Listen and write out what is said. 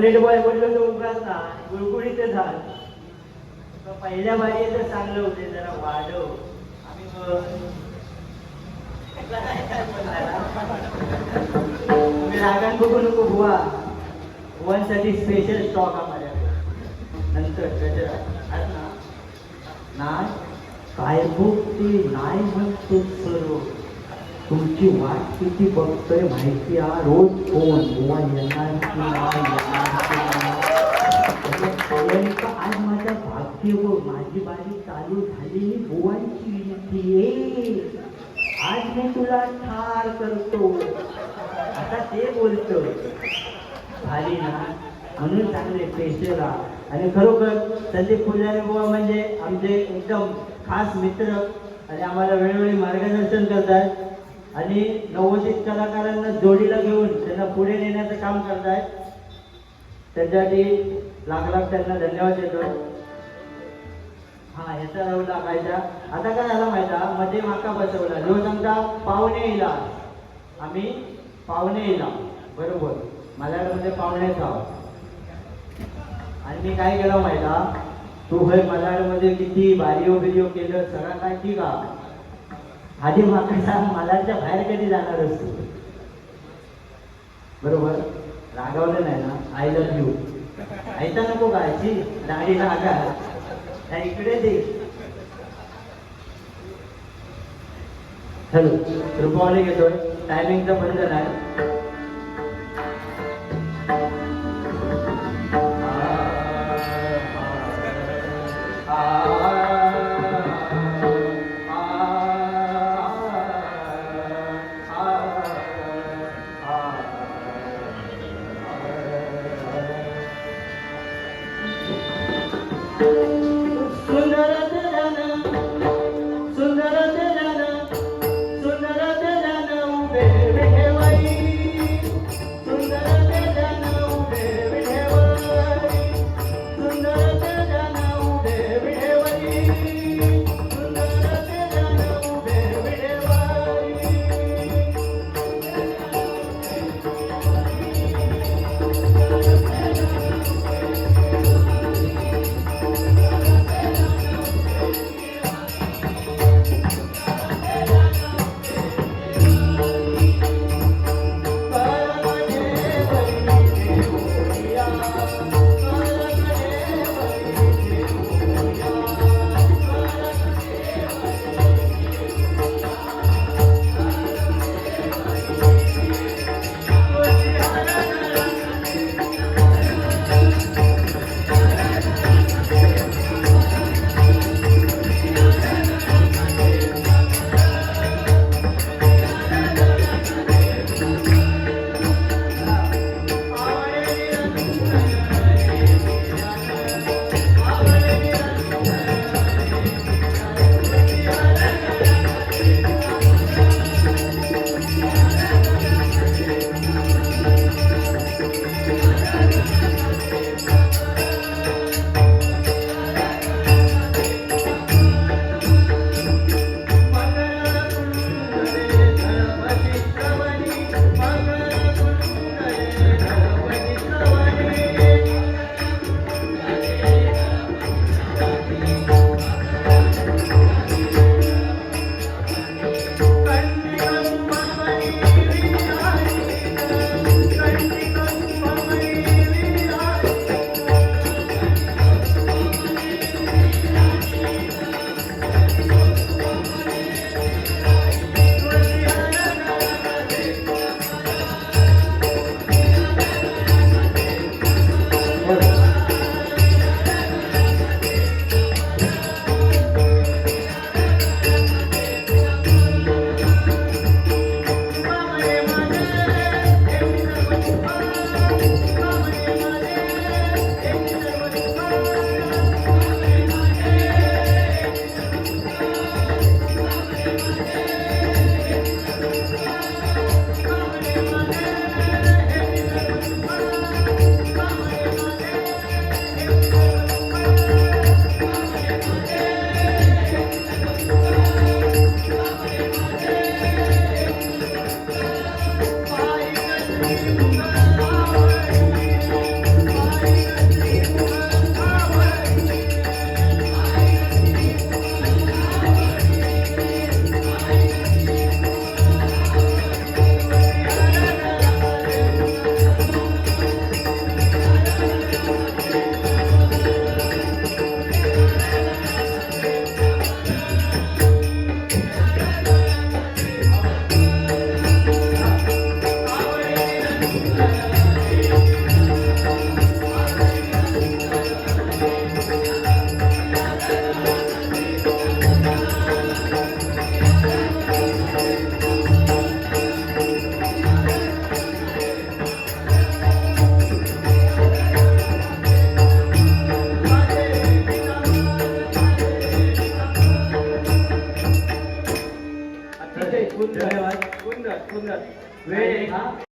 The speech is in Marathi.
चॉकलेट बॉय बोललो तो उगाच ना गुळगुळीत झाल. पहिल्या बारी तर चांगलं होते जरा वाढव. आम्ही रागान बघू नको बुवा. बुवांसाठी स्पेशल स्टॉक आम्हाला. नंतर ना काय काय ते नाही म्हणतो सर्व. तुमची वाट किती बघतोय माहिती आ रोज फोन बुवा येणार की नाही येणार की नाही? आज माझ्या भाग्य व माझी बारी चालू झालेली बुवांची विनंती आज मी तुला ठार करतो. आता ते बोलतो. झाली ना? म्हणून चांगले पेशेला आणि खरोखर संदीप पुजारी बुवा म्हणजे आमचे एकदम खास मित्र आणि आम्हाला वेळोवेळी मार्गदर्शन करतात. आणि नवोदित कलाकारांना जोडीला घेऊन त्यांना पुढे नेण्याचं काम करतायत. त्याच्यासाठी लाख लाख त्यांना धन्यवाद देतो. हा याचा राहू लागायचा आता काय झाला माहिती मध्ये माका बसवला. जो समजा पाहुणे येला आम्ही पाहुणे येला बरोबर. मल्याळमध्ये म्हणजे पाहुणेच आहोत. आणि मी काय केलं माहिती तू होय मल्याळमध्ये म्हणजे किती बारिओ बिरिओ केलं. सगळं काय ठीक आहे. आधी माकडा मालाच्या बाहेर कधी जाणार असतो? बरोबर? रागावलं नाही ना? आय लव्ह यू ऐका नको गायची दाढी रागा. त्या इकडे दे. हॅलो रुपवाने घेतोय. टायमिंगचा बंद नाही. 네. 왜 내가?